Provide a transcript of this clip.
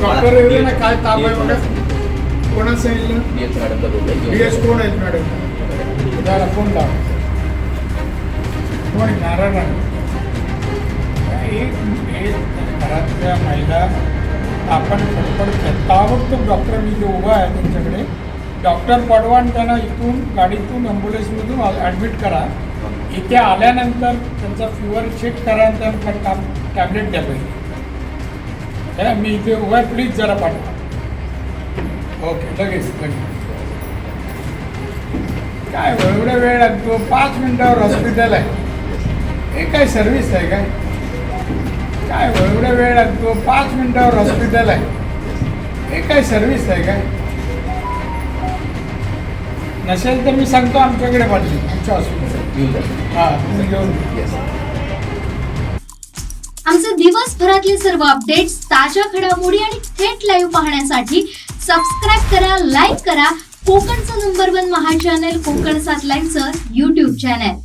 Doctor रेल्वेला काय ताप आहे बघा कोणाचं सांगितलं डी एस कोण आहेत मॅडम जरा फोन लाव कोण नारायण राणे. एक एक घरातल्या महिला आपण फडफड ताबडतोब डॉक्टर मी जो उभा आहे त्यांच्याकडे डॉक्टर पडवा आणि त्यांना इथून गाडीतून ॲम्ब्युलन्समधून ॲडमिट करा इथे आल्यानंतर त्यांचा फिवर चेक करायनंतर आणि त्यांना टॅबलेट द्या पाहिजे है, मी इथे उभा आहे, प्लीज जरा पाठवा. ओके लगेच लगेच. काय हो, एवढा वेळ लागतो? पाच मिनिटावर हॉस्पिटल आहे. हे काय सर्व्हिस आहे काय? काय हो, एवढा वेळ लागतो? पाच मिनिटावर हॉस्पिटल आहे. हे काय सर्व्हिस आहे काय? नसेल तर मी सांगतो आमच्याकडे पाठवी आमच्या हॉस्पिटल हां तुम्ही घेऊन या. आमचे दिवसभरातले सर्व अपडेट्स ताज्या घडामोडी आणि थेट लाईव्ह पाहण्यासाठी सबस्क्राईब करा लाईक करा. कोकणचं नंबर वन महा चॅनल कोकण सात लाईनचं युट्यूब चॅनल